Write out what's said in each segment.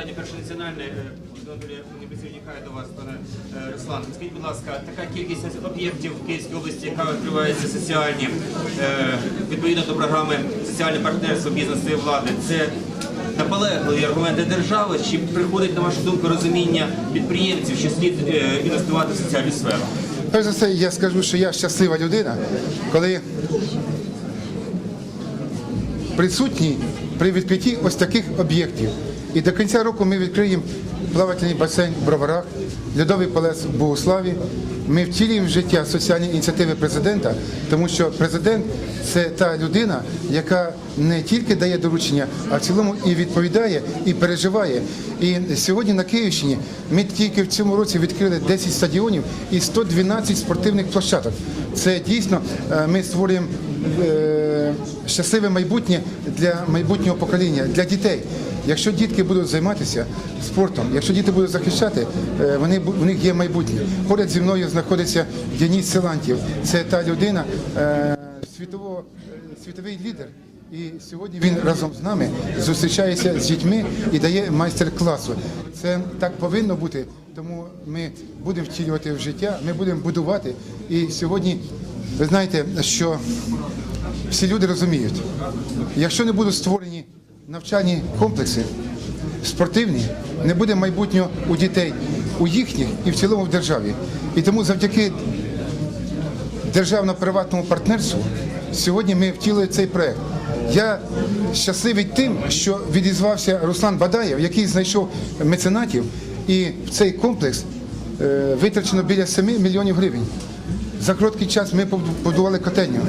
питання перше національне. Е, не виникає до вас, пане е, Руслан. Скажіть, будь ласка, така кількість об'єктів в Київській області, яка відкривається соціальні, е, відповідно до програми соціальне партнерство бізнесу і влади, це наполегливі аргументи держави, чи приходить, на вашу думку, розуміння підприємців, що слід інвестувати в соціальну сферу? Перш за все, я скажу, що я щаслива людина, коли присутній при відкритті ось таких об'єктів. І до кінця року ми відкриємо плавательний басейн в Броварах, льодовий палац в Богославі. Ми втілюємо в життя соціальні ініціативи президента, тому що президент це та людина, яка не тільки дає доручення, а в цілому і відповідає, і переживає. І сьогодні на Київщині ми тільки в цьому році відкрили 10 стадіонів і 112 спортивних площадок. Це дійсно е, ми створюємо е, щасливе майбутнє для майбутнього покоління, для дітей. Якщо дітки будуть займатися спортом, якщо діти будуть захищати, е, вони у них є майбутнє. Поряд зі мною знаходиться Дініс Силантів. Це та людина е, світового е, світовий лідер. І сьогодні він разом з нами зустрічається з дітьми і дає майстер-класу. Це так повинно бути. Тому ми будемо втілювати в життя, ми будемо будувати. І сьогодні ви знаєте, що всі люди розуміють, якщо не будуть створені навчальні комплекси спортивні, не буде майбутнього у дітей, у їхніх і в цілому в державі. І тому завдяки державно-приватному партнерству сьогодні ми втілили цей проект. Я щасливий тим, що відізвався Руслан Бадаєв, який знайшов меценатів, і в цей комплекс е, витрачено біля 7 мільйонів гривень. За короткий час ми побудували котельню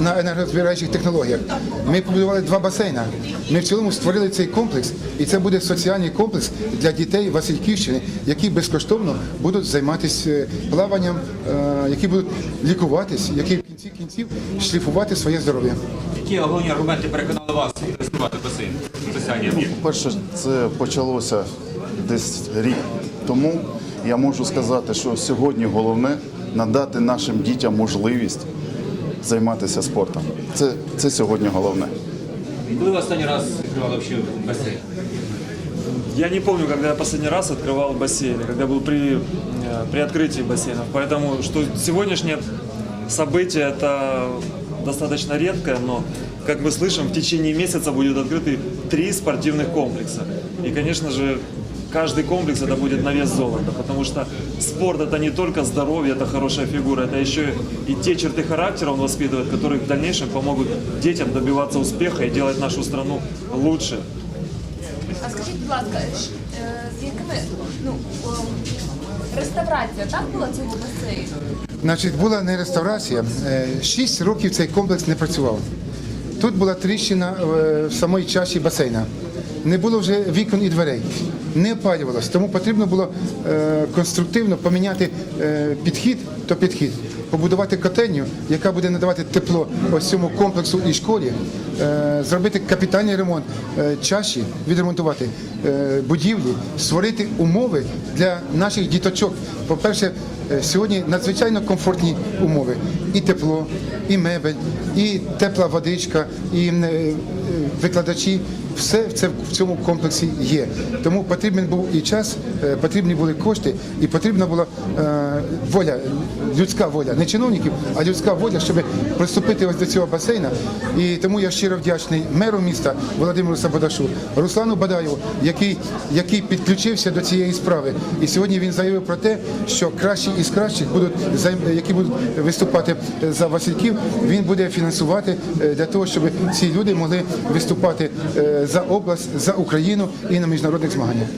на енергозбережних технологіях. Ми побудували два басейна. Ми в цілому створили цей комплекс, і це буде соціальний комплекс для дітей Васильківщини, які безкоштовно будуть займатися е, плаванням, е, які будуть лікуватись, які в кінці кінців шліфувати своє здоров'я. Які головні аргументи переконали вас інвестувати басейн соціальні об'єкти? Перше, це почалося десь рік тому. Я можу сказати, що сьогодні головне надати нашим дітям можливість займатися спортом. Це, це сьогодні головне. Коли ви останній раз відкривали взагалі басейн? Я не помню, когда я последний раз открывал бассейн, когда был при, э, при открытии бассейнов. Поэтому что сегодняшнее событие это достаточно редкое, но, как мы слышим, в течение месяца будет открыты три спортивных комплекса. И, конечно же, каждый комплекс это будет на вес золота, потому что спорт это не только здоровье, это хорошая фигура, это еще и те черты характера он воспитывает, которые в дальнейшем помогут детям добиваться успеха и делать нашу страну лучше. А скажіть, будь ласка, ш- е, з якими ну о, реставрація так була цього басейну? Значить, була не реставрація. Е, Шість років цей комплекс не працював. Тут була тріщина е, в самій чаші басейна. Не було вже вікон і дверей, не опалювалося. Тому потрібно було е, конструктивно поміняти е, підхід, то підхід, побудувати котельню, яка буде надавати тепло ось цьому комплексу і школі, е, зробити капітальний ремонт чаші, відремонтувати будівлі, створити умови для наших діточок. По-перше, Е, Сьогодні надзвичайно комфортні умови. І тепло, і мебель, і тепла водичка, і е, викладачі. Все це в цьому комплексі є. Тому потрібен був і час, е, потрібні були кошти, і потрібна була е, воля, людська воля, не чиновників, а людська воля, щоб приступити ось до цього басейна. І тому я щиро вдячний меру міста Володимиру Сабодашу, Руслану Бадаєву, який, який підключився до цієї справи. І сьогодні він заявив про те, що кращі із кращих будуть які будуть виступати за Васильків. Він буде фінансувати е, для того, щоб ці люди могли виступати е, за область, за Україну і на міжнародних змаганнях.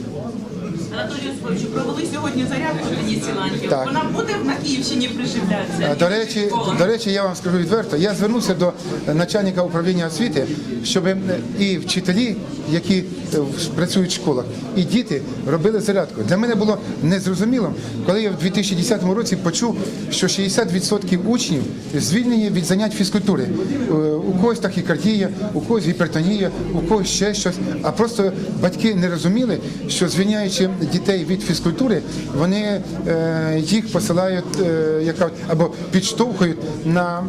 Анатолію провели сьогодні зарядку в Денисі Ланків. Так. Вона буде на Київщині приживлятися? До речі, до речі, я вам скажу відверто. Я звернувся до начальника управління освіти, щоб е, і вчителі, які е, працюють в школах, і діти робили зарядку. Для мене було незрозуміло, коли я в 2010 році почув, що 60% учнів звільнені від занять фізкультури. Е, У когось тахікардія, у когось гіпертонія, у когось ще щось. А просто батьки не розуміли, що звільняючи дітей від фізкультури, вони е, їх посилають е, або підштовхують на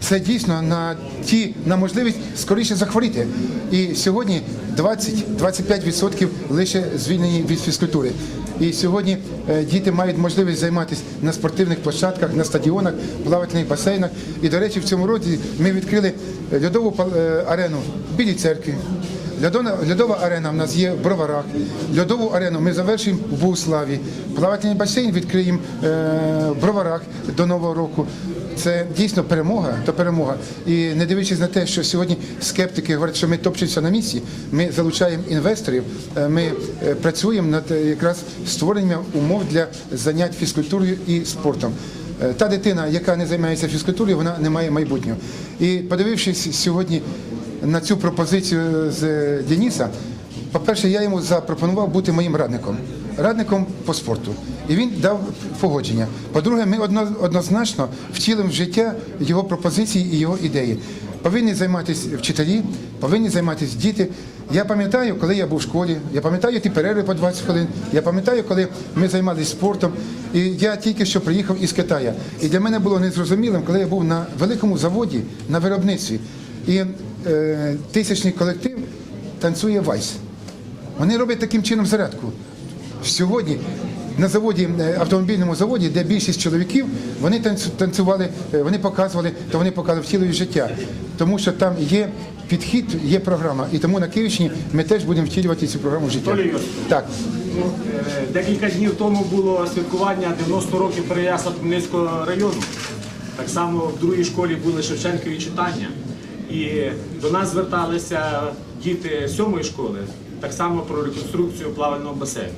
це дійсно на ті на можливість скоріше захворіти. І сьогодні 20-25% лише звільнені від фізкультури. І сьогодні е, діти мають можливість займатися на спортивних площадках, на стадіонах, плавательних басейнах. І, до речі, в цьому році ми відкрили льодову арену в Білій церкві. Льодова арена в нас є в Броварах. Льодову арену ми завершуємо в Богуславі. Плавательний басейн відкриємо е, в Броварах до Нового року. Це дійсно перемога, то перемога. І не дивлячись на те, що сьогодні скептики говорять, що ми топчемося на місці, ми залучаємо інвесторів, е, ми е, працюємо над якраз створенням умов для занять фізкультурою і спортом. Та дитина, яка не займається фізкультурою, вона не має майбутнього. І подивившись сьогодні на цю пропозицію з е, Дениса, по-перше, я йому запропонував бути моїм радником, радником по спорту. І він дав погодження. По-друге, ми однозначно втілимо в життя його пропозиції і його ідеї. Повинні займатися вчителі, повинні займатися діти. Я пам'ятаю, коли я був в школі, я пам'ятаю ті перерви по 20 хвилин, я пам'ятаю, коли ми займалися спортом. І я тільки що приїхав із Китаю. І для мене було незрозумілим, коли я був на великому заводі, на виробництві. І тисячний колектив танцює вальс. Вони роблять таким чином зарядку. Сьогодні на заводі, е, автомобільному заводі, де більшість чоловіків, вони танцювали, е, вони показували, то вони показували втілюють життя. Тому що там є підхід, є програма. І тому на Київщині ми теж будемо втілювати цю програму в життя. Так. Е, Декілька днів тому було святкування 90 років Переясла Хмельницького району. Так само в другій школі були Шевченкові читання. І до нас зверталися діти сьомої школи, так само про реконструкцію плавального басейну.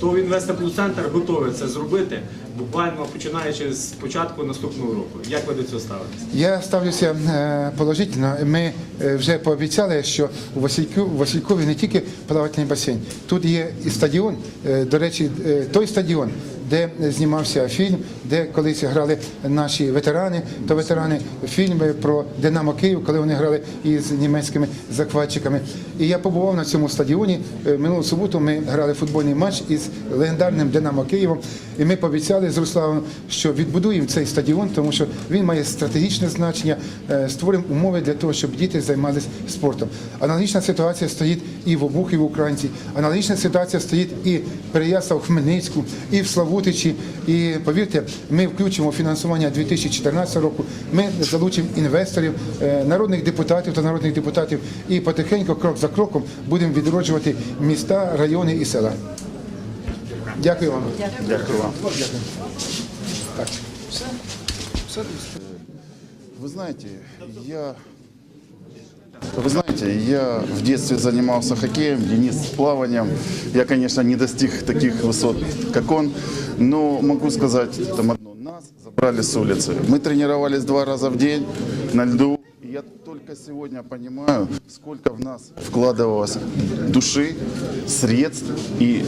То інвестиплюс-центр готовий це зробити, буквально починаючи з початку наступного року. Як ви до цього ставитесь? Я ставлюся е, положительно. Ми е, вже пообіцяли, що у Васильку, Василькові не тільки плавательний басейн, тут є і стадіон. Е, До речі, той стадіон, де знімався фільм, де колись грали наші ветерани, то ветерани фільми про Динамо Київ, коли вони грали із німецькими захватчиками. І я побував на цьому стадіоні. Е, Минулу суботу ми грали футбольний матч із легендарним Динамо Києвом. І ми пообіцяли з Руславом, що відбудуємо цей стадіон, тому що він має стратегічне значення. е, Створимо умови для того, щоб діти займалися спортом. Аналогічна ситуація стоїть і в Обухові в Українці, аналогічна ситуація стоїть і в Переясла в Хмельницьку, і в Славутичі. І повірте, ми включимо фінансування 2014 року. Ми залучимо інвесторів, е, народних депутатів та народних депутатів, і потихеньку, крок за кроком, будемо відроджувати міста, райони і села. Дякую вам. Дякую вам. Вы знаете, я... Вы знаете, я в детстве занимался хоккеем, Денис плаванием. Я, конечно, не достиг таких высот, как он, но могу сказать там одно. Нас забрали с улицы. Мы тренировались два раза в день на льду. И я только сегодня понимаю, сколько в нас вкладывалось души, средств и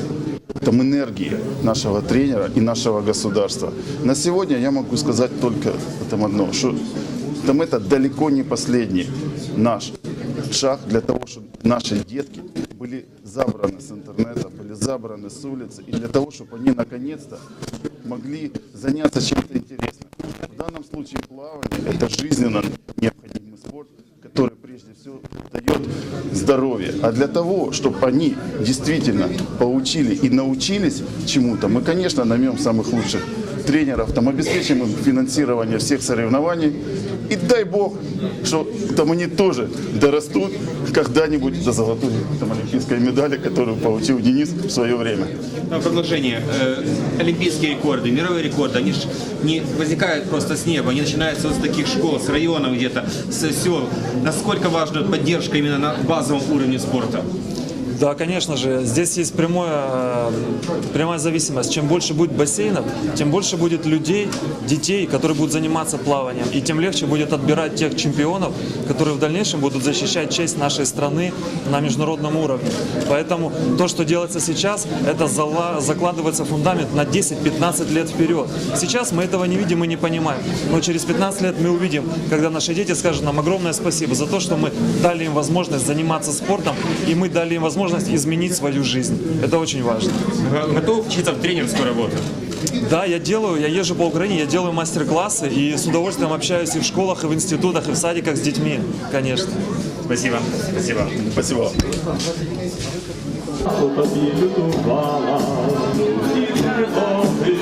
там энергии нашего тренера и нашего государства. На сегодня я могу сказать только там одно, что там это далеко не последний наш шаг для того, чтобы наши детки были забраны с интернета, были забраны с улицы, и для того, чтобы они наконец-то могли заняться чем-то интересным. В данном случае плавание – это жизненно необходимый спорт, который прежде всего дает здоровье. А для того, чтобы они действительно получили и научились чему-то, мы, конечно, наймем самых лучших тренеров, там, обеспечим им финансирование всех соревнований. И дай Бог, что там они тоже дорастут когда-нибудь до золотой там, олимпийской медали, которую получил Денис в свое время. На продолжение. Э, Олимпийские рекорды, мировые рекорды, они же не возникают просто с неба, они начинаются вот с таких школ, с районов где-то, с сел. Насколько важна поддержка именно на базовом уровне спорта? Да, конечно же, здесь есть прямое, э, прямая зависимость. Чем больше будет бассейнов, тем больше будет людей, детей, которые будут заниматься плаванием. И тем легче будет отбирать тех чемпионов, которые в дальнейшем будут защищать честь нашей страны на международном уровне. Поэтому то, что делается сейчас, это закладывается фундамент на 10-15 лет вперед. Сейчас мы этого не видим и не понимаем. Но через 15 лет мы увидим, когда наши дети скажут нам огромное спасибо за то, что мы дали им возможность заниматься спортом, и мы дали им возможность возможность изменить свою жизнь. Это очень важно. Г- Готов вчиться в тренерскую работу? Да, я делаю, я езжу по Украине, я делаю мастер-классы и с удовольствием общаюсь и в школах, и в институтах, и в садиках с детьми, конечно. Спасибо. Спасибо. Спасибо. тобі лютувала, і тривоги,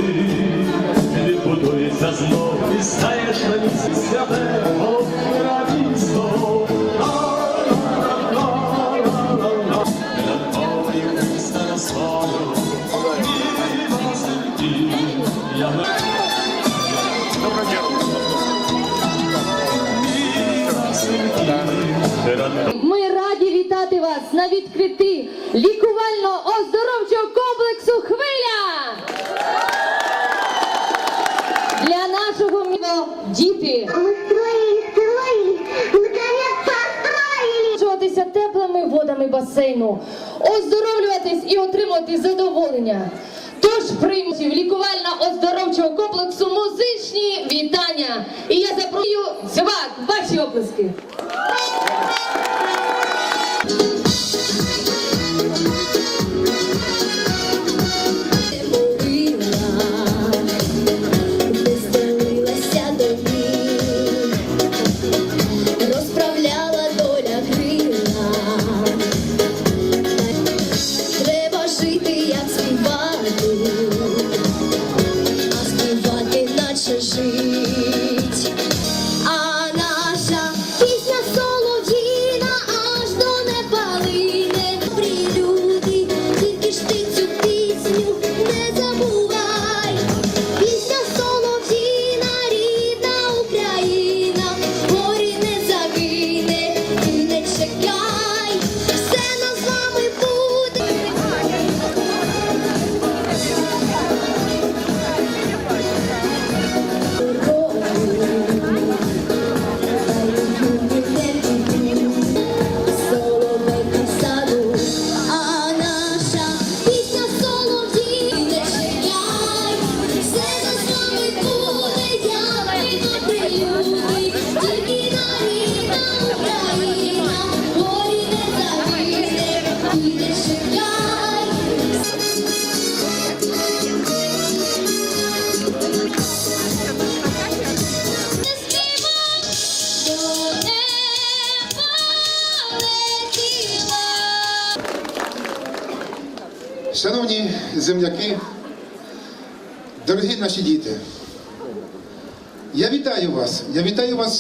відбудується знов, і стаєш на місці святе, Ми раді вітати вас на відкритті лікувально-оздоровчого комплексу Хвиля. Для нашого міста діти теплими водами басейну, оздоровлюватись і отримувати задоволення. Приймуть лікувально-оздоровчого комплексу музичні вітання. І я запрошую звак, ваші оплески.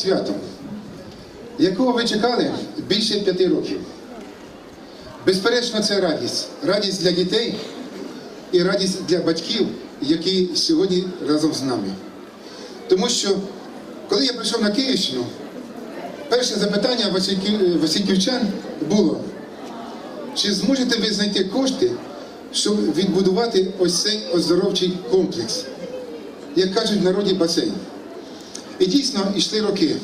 Святом, якого ви чекали більше п'яти років. Безперечно, це радість. Радість для дітей і радість для батьків, які сьогодні разом з нами. Тому що, коли я прийшов на Київщину, перше запитання Васильківчан було, чи зможете ви знайти кошти, щоб відбудувати ось цей оздоровчий комплекс, як кажуть в народі басейн. І дійсно йшли роки.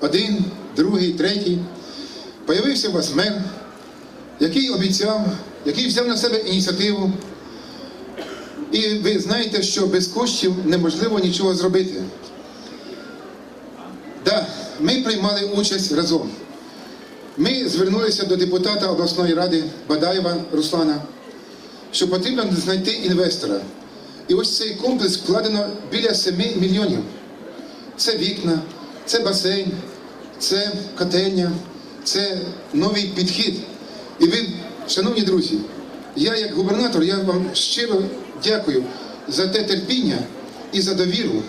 Один, другий, третій. Появився у вас мер, який обіцяв, який взяв на себе ініціативу. І ви знаєте, що без коштів неможливо нічого зробити. Так, ми приймали участь разом. Ми звернулися до депутата обласної ради Бадаєва Руслана, що потрібно знайти інвестора. І ось цей комплекс вкладено біля 7 мільйонів. Це вікна, це басейн, це котельня, це новий підхід. І ви, шановні друзі, я як губернатор, я вам щиро дякую за те терпіння і за довіру.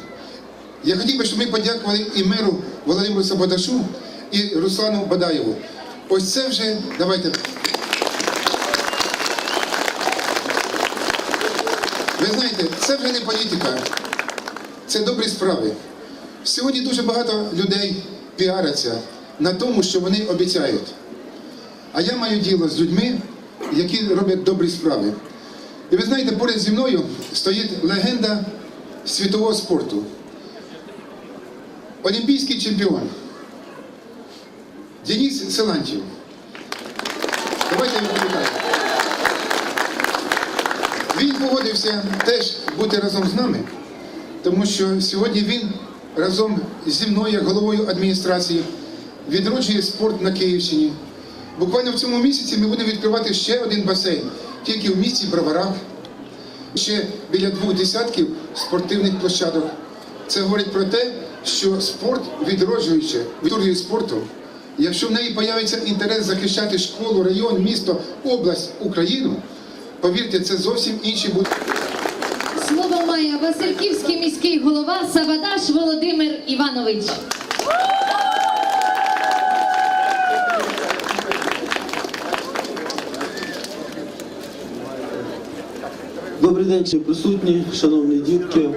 Я хотів би, щоб ми подякували і меру Володимиру Сабадашу, і Руслану Бадаєву. Ось це вже, давайте. Ви знаєте, це вже не політика, це добрі справи. Сьогодні дуже багато людей піаряться на тому, що вони обіцяють. А я маю діло з людьми, які роблять добрі справи. І ви знаєте, поряд зі мною стоїть легенда світового спорту. Олімпійський чемпіон Денис Силантьєв. Давайте його привітаємо. Він погодився теж бути разом з нами, тому що сьогодні він разом зі мною, як головою адміністрації, відроджує спорт на Київщині. Буквально в цьому місяці ми будемо відкривати ще один басейн, тільки в місті Броварах. Ще біля двох десятків спортивних площадок. Це говорить про те, що спорт відроджуючи відроджує спорту. Якщо в неї появиться інтерес захищати школу, район, місто, область, Україну, повірте, це зовсім інші будуть. Слово Васильківський міський голова Савадаш Володимир Іванович. Добрий день, всі присутні, шановні дітки,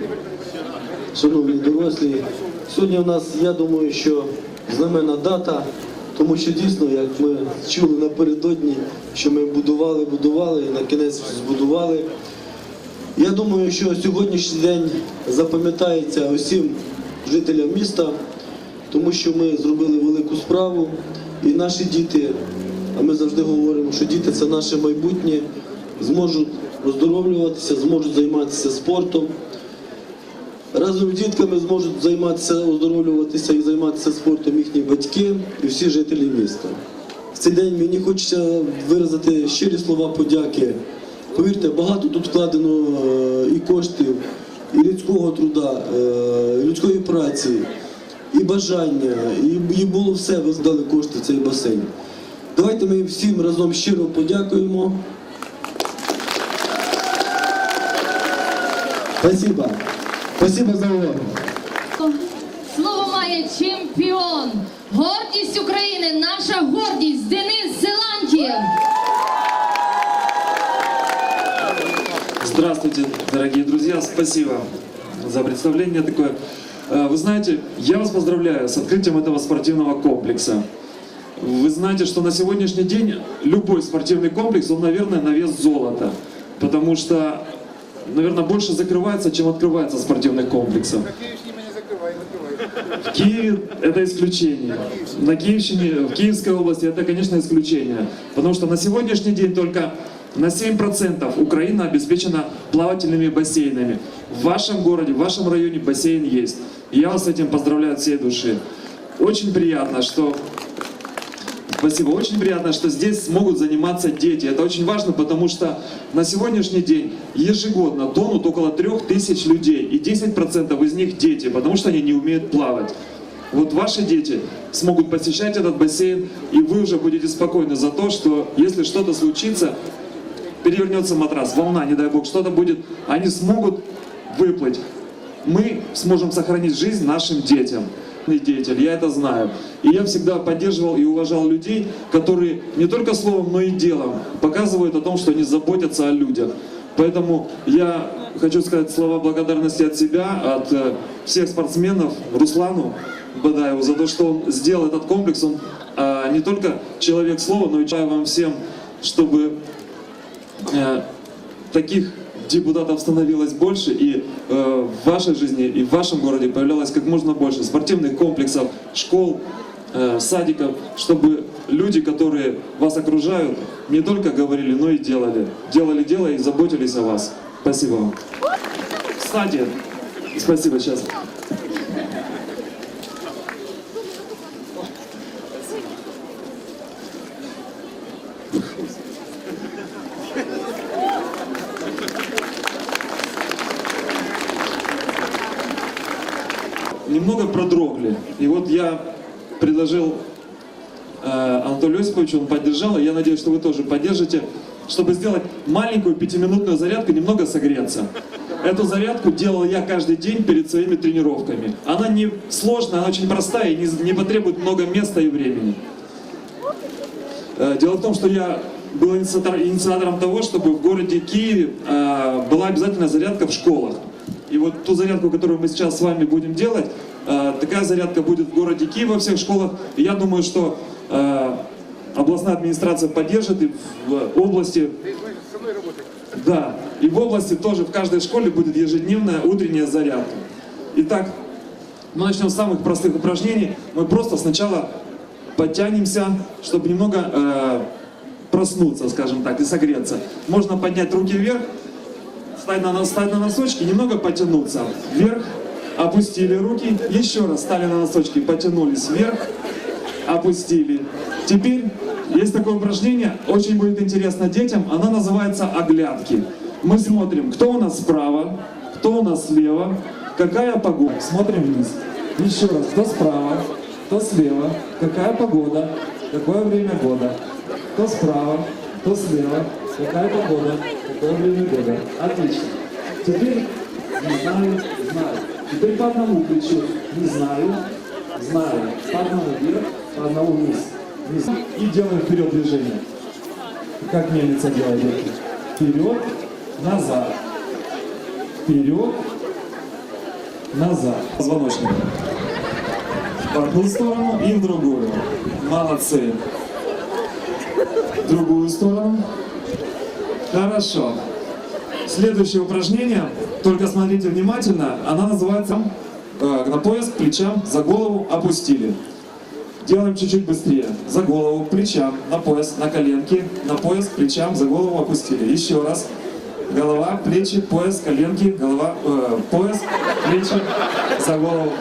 шановні дорослі. Сьогодні у нас, я думаю, що знаменна дата, тому що дійсно, як ми чули напередодні, що ми будували, будували і на кінець збудували. Я думаю, що сьогоднішній день запам'ятається усім жителям міста, тому що ми зробили велику справу, і наші діти, а ми завжди говоримо, що діти це наше майбутнє, зможуть оздоровлюватися, зможуть займатися спортом. Разом з дітками зможуть займатися, оздоровлюватися і займатися спортом їхні батьки і всі жителі міста. В цей день мені хочеться виразити щирі слова подяки. Повірте, багато тут вкладено е, і коштів, і людського труда, е, і людської праці, і бажання, і, було все, ви здали кошти цей басейн. Давайте ми всім разом щиро подякуємо. Спасибо. Спасибо за увагу. Слово має чемпіон, гордість України, наша гордість Денис Силантьєв. Здравствуйте, дорогие друзья, спасибо за представление такое. Э, Вы знаете, я вас поздравляю с открытием этого спортивного комплекса. Вы знаете, что на сегодняшний день любой спортивный комплекс, он, наверное, на вес золота. Потому что, наверное, больше закрывается, чем открывается спортивных комплексов. В Киеве это исключение. На Киевщине, в Киевской области это, конечно, исключение. Потому что на сегодняшний день только на 7% Украина обеспечена плавательными бассейнами. В вашем городе, в вашем районе бассейн есть. Я вас с этим поздравляю от всей души. Очень приятно, что Спасибо. Очень приятно, что здесь смогут заниматься дети. Это очень важно, потому что на сегодняшний день ежегодно тонут около трех тысяч людей, и 10% из них дети, потому что они не умеют плавать. Вот ваши дети смогут посещать этот бассейн, и вы уже будете спокойны за то, что если что-то случится, перевернется матрас, волна, не дай бог, что-то будет, они смогут выплыть. Мы сможем сохранить жизнь нашим детям. деятель, я это знаю. И я всегда поддерживал и уважал людей, которые не только словом, но и делом показывают о том, что они заботятся о людях. Поэтому я хочу сказать слова благодарности от себя, от э, всех спортсменов, Руслану Бадаеву, за то, что он сделал этот комплекс. Он э, не только человек слова, но и желаю вам всем, чтобы э, таких депутатов становилось больше, и э, в вашей жизни, и в вашем городе появлялось как можно больше спортивных комплексов, школ, э, садиков, чтобы люди, которые вас окружают, не только говорили, но и делали. Делали дело и заботились о вас. Спасибо вам. Кстати, спасибо сейчас. немного продрогли. И вот я предложил э, Осиповичу, он поддержал, и я надеюсь, что вы тоже поддержите, чтобы сделать маленькую пятиминутную зарядку, немного согреться. Эту зарядку делал я каждый день перед своими тренировками. Она не сложная, она очень простая и не, не потребует много места и времени. Э, Дело в том, что я был инициатор- инициатором того, чтобы в городе Киеве э, была обязательно зарядка в школах. И вот ту зарядку, которую мы сейчас с вами будем делать, э, такая зарядка будет в городе Киев во всех школах. И я думаю, что областная администрация поддержит и в области... Да, и в области тоже в каждой школе будет ежедневная утренняя зарядка. Итак, мы начнем с самых простых упражнений. Мы просто сначала подтянемся, чтобы немного э, проснуться, скажем так, и согреться. Можно поднять руки вверх, встать на, встать на носочки, немного потянуться вверх, опустили руки, еще раз стали на носочки, потянулись вверх, опустили. Теперь есть такое упражнение, очень будет интересно детям, оно называется оглядки. Мы смотрим, кто у нас справа, кто у нас слева, какая погода. Смотрим вниз. Еще раз, кто справа, кто слева, какая погода, какое время года. Кто справа, кто слева, какая погода, какое время года. Отлично. Теперь не знаю, знаю. Теперь по одному плечу. Не знаю, знаю. По одному вверх, по одному вниз. И делаем вперед движение. Как мельница делает. детки. Вперед, назад. Вперед, назад. Позвоночник. В одну сторону и в другую. Молодцы. В другую сторону. Хорошо. Следующее упражнение, только смотрите внимательно, она называется э, на пояс, плечам, за голову опустили. Делаем чуть-чуть быстрее. За голову, плечам, на пояс, на коленки, на пояс, плечам, за голову опустили. Еще раз. Голова, плечи, пояс, коленки, голова, э, пояс, плечи, за голову.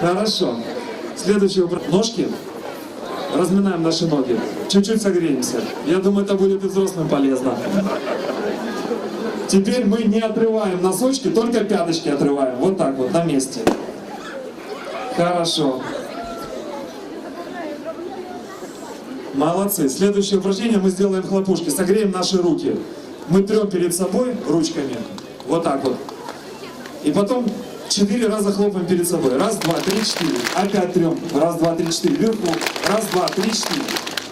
Хорошо. Следующее упражнение. Ножки. Разминаем наши ноги. Чуть-чуть согреемся. Я думаю, это будет и взрослым полезно. Теперь мы не отрываем носочки, только пяточки отрываем. Вот так вот, на месте. Хорошо. Молодцы. Следующее упражнение мы сделаем хлопушки. Согреем наши руки. Мы трем перед собой ручками. Вот так вот. И потом четыре раза хлопаем перед собой. Раз, два, три, четыре. Опять трем. Раз, два, три, четыре. Вверху. Раз, два, три, четыре.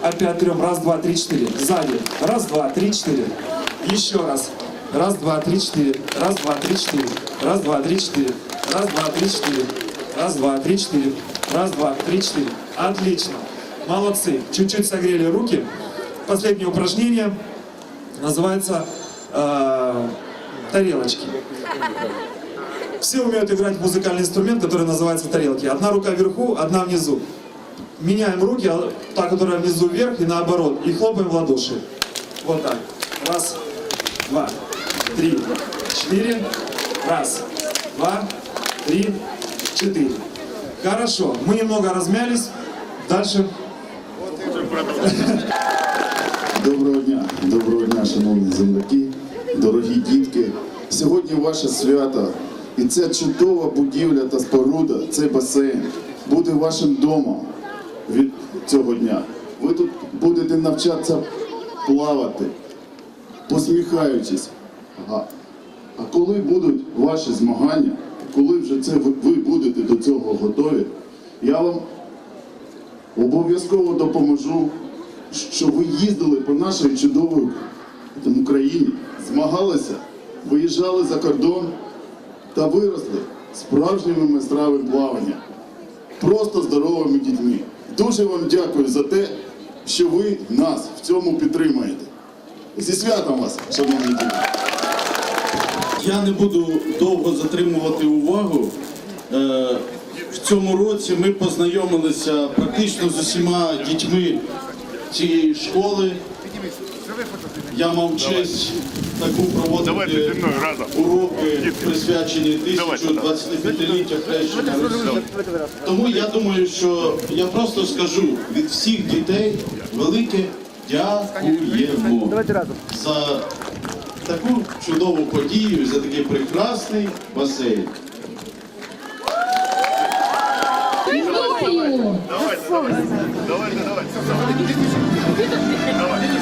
Опять трем. Раз, два, три, четыре. Сзади. Раз, два, три, четыре. Еще раз. Раз, два, три, четыре. Раз, два, три, четыре. Раз, два, три, четыре. Раз, два, три, четыре. Раз, два, три, четыре. Раз, два, три, четыре. Отлично. Молодцы. Чуть-чуть согрели руки. Последнее упражнение называется э, тарелочки. Все умеют играть музыкальный инструмент, который называется тарелки. Одна рука вверху, одна внизу. Меняем руки, а та, которая внизу вверх и наоборот. И хлопаем в ладоши. Вот так. Раз, два, три, четыре. Раз, два, три, четыре. Хорошо. Мы немного размялись. Дальше. Доброго дня, доброго дня, шановні земляки, дорогі дітки. Сьогодні ваше свято, і ця чудова будівля та споруда, цей басейн буде вашим домом від цього дня. Ви тут будете навчатися плавати, посміхаючись. А, а коли будуть ваші змагання, коли вже це ви, ви будете до цього готові, я вам обов'язково допоможу, щоб ви їздили по нашій чудовій Україні, змагалися, виїжджали за кордон та виросли справжніми майстрами плавання, просто здоровими дітьми. Дуже вам дякую за те, що ви нас в цьому підтримуєте. Зі святом вас, шановні діти! Я не буду довго затримувати увагу. Цьому році ми познайомилися практично з усіма дітьми цієї школи. Я мав честь таку проводити уроки, присвячені 1025-ліття хрещення Росії. Тому я думаю, що я просто скажу від всіх дітей велике дякуємо за таку чудову подію, за такий прекрасний басейн. Місію! Так,